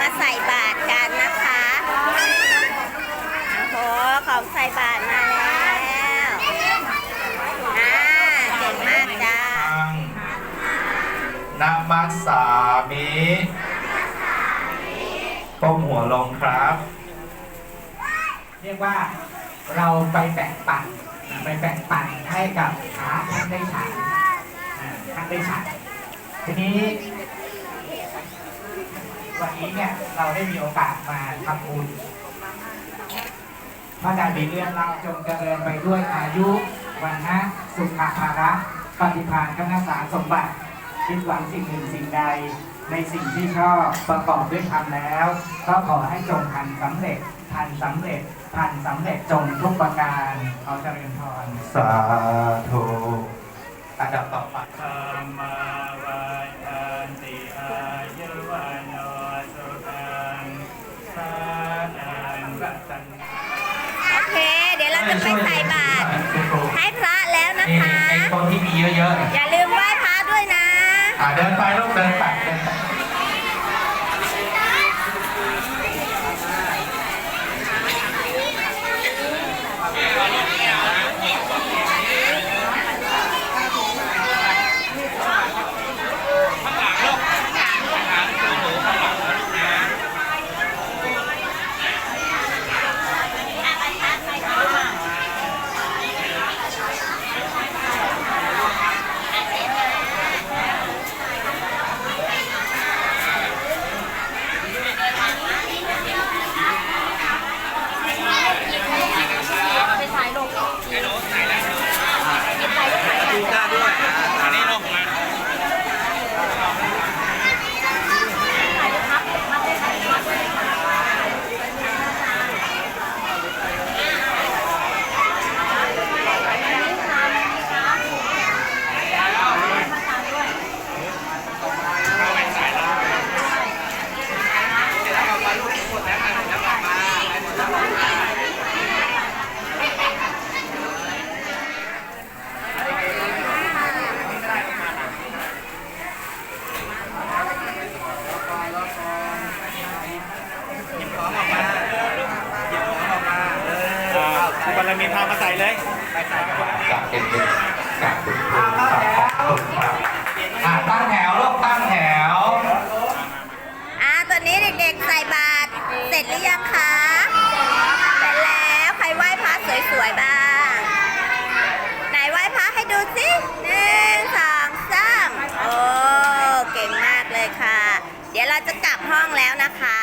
มาใส่บาตรกันนะคะโอ้ของใส่บาตรมาแล้วอ่าเก่งมากจ้านามัสามีก้มหัวลงครับ เรียกว่าเราไปแบ่งปันไปแบ่งปันให้กับขาท่านได้ฉันท่านได้ฉันทีนี้ วันนี้เนี่ยเราได้มีโอกาสมาทำบุญพระอาจารย์มีเรื่องเราจงเจริญไปด้วยอายุ วันนะสุขภาระปฏิภาณคณสารสมบัติ คิดหวังสิ่งหนึ่งสิ่งใด ในสิ่งที่ชอบประกอบด้วยธรรมแล้ว ก็ขอให้จงทันสำเร็จทันสำเร็จทันสำเร็จจงทุกประการขอเจริญพรสาธุอันดับต่อไป งรัตนังโอเค เดี๋ยวเราจะไปใส่บาตรให้พระแล้วนะนี่คะ ไอ้คนที่มีเยอะๆเนี่ยอย่าลืมไหว้พระด้วยนะ อะเดินไปลูกเดินไปเดินไป บารมีพามาใส่เลยกับเด็กๆกับคุณครูครับขอบคุณครับอะตั้งแถวลูกตั้งแถว อ่าตอนนี้เด็กๆใส่บาตรเสร็จหรือยังคะเสร็จแล้วใครไหว้พระสวยๆบ้าง ไหนไหว้พระให้ดูสิหนึ่งสองสามโอ้เก่งมากเลยค่ะ เดี๋ยวเราจะกลับห้องแล้วนะคะ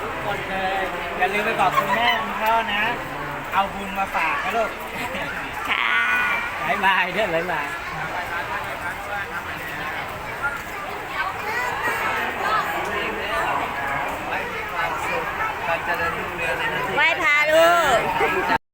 ทุกคนเลย อย่าลืมไปบอกคุณแม่คุณพ่อนะ เอาบุญมาฝากนะลูกค่ะ บายบายเด้อบายบายครับ